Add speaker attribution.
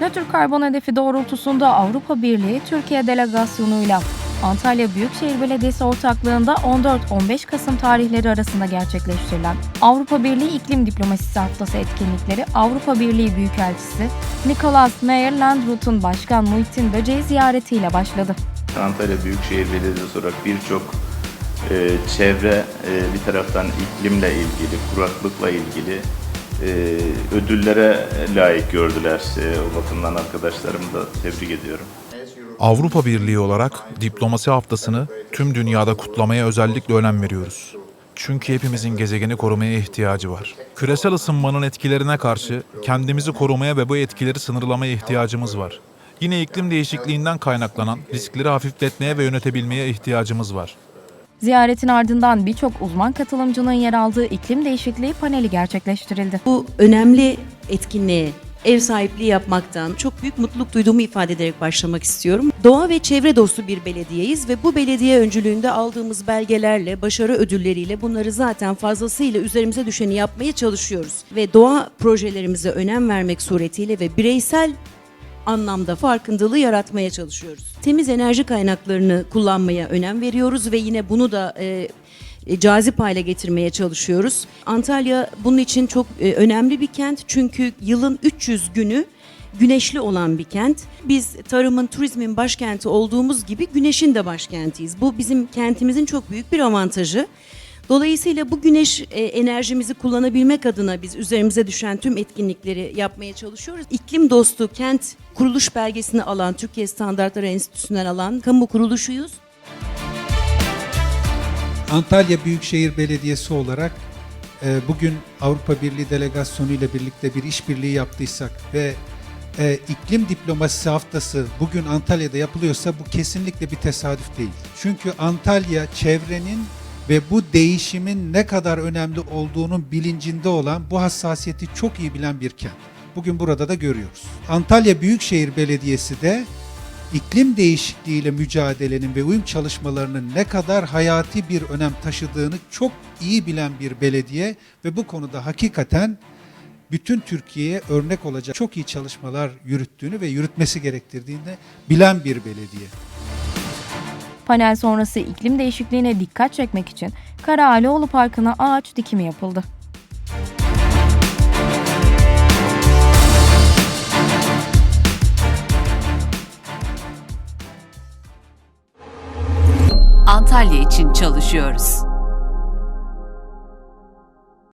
Speaker 1: Nötr karbon hedefi doğrultusunda Avrupa Birliği Türkiye delegasyonuyla Antalya Büyükşehir Belediyesi ortaklığında 14-15 Kasım tarihleri arasında gerçekleştirilen Avrupa Birliği İklim Diplomasisi Haftası etkinlikleri Avrupa Birliği Büyükelçisi Nicholas Meyer-Landrut'un Başkan Muhittin Böceği ziyaretiyle başladı.
Speaker 2: Antalya Büyükşehir Belediyesi olarak birçok e, çevre, e, bir taraftan iklimle ilgili, kuraklıkla ilgili ödüllere layık gördüler. E, o bakımdan arkadaşlarımı da tebrik ediyorum.
Speaker 3: Avrupa Birliği olarak diplomasi haftasını tüm dünyada kutlamaya özellikle önem veriyoruz. Çünkü hepimizin gezegeni korumaya ihtiyacı var. Küresel ısınmanın etkilerine karşı kendimizi korumaya ve bu etkileri sınırlamaya ihtiyacımız var. Yine iklim değişikliğinden kaynaklanan riskleri hafifletmeye ve yönetebilmeye ihtiyacımız var.
Speaker 1: Ziyaretin ardından birçok uzman katılımcının yer aldığı iklim değişikliği paneli gerçekleştirildi.
Speaker 4: Bu önemli etkinliğe ev sahipliği yapmaktan çok büyük mutluluk duyduğumu ifade ederek başlamak istiyorum. Doğa ve çevre dostu bir belediyeyiz ve bu belediye öncülüğünde aldığımız belgelerle, başarı ödülleriyle bunları zaten fazlasıyla üzerimize düşeni yapmaya çalışıyoruz. Ve doğa projelerimize önem vermek suretiyle ve bireysel anlamda farkındalığı yaratmaya çalışıyoruz. Temiz enerji kaynaklarını kullanmaya önem veriyoruz ve yine bunu da e, e, cazip hale getirmeye çalışıyoruz. Antalya bunun için çok e, önemli bir kent çünkü yılın 300 günü güneşli olan bir kent. Biz tarımın, turizmin başkenti olduğumuz gibi güneşin de başkentiyiz. Bu bizim kentimizin çok büyük bir avantajı. Dolayısıyla bu güneş e, enerjimizi kullanabilmek adına biz üzerimize düşen tüm etkinlikleri yapmaya çalışıyoruz. İklim dostu kent kuruluş belgesini alan, Türkiye Standartları Enstitüsü'nden alan kamu kuruluşuyuz.
Speaker 5: Antalya Büyükşehir Belediyesi olarak e, bugün Avrupa Birliği delegasyonu ile birlikte bir işbirliği yaptıysak ve e, iklim diplomasisi haftası bugün Antalya'da yapılıyorsa bu kesinlikle bir tesadüf değil. Çünkü Antalya çevrenin ve bu değişimin ne kadar önemli olduğunun bilincinde olan, bu hassasiyeti çok iyi bilen bir kent. Bugün burada da görüyoruz. Antalya Büyükşehir Belediyesi de iklim değişikliğiyle mücadelenin ve uyum çalışmalarının ne kadar hayati bir önem taşıdığını çok iyi bilen bir belediye ve bu konuda hakikaten bütün Türkiye'ye örnek olacak çok iyi çalışmalar yürüttüğünü ve yürütmesi gerektirdiğini bilen bir belediye.
Speaker 1: Panel sonrası iklim değişikliğine dikkat çekmek için Karaağalıoğlu Parkı'na ağaç dikimi yapıldı.
Speaker 6: Antalya için çalışıyoruz.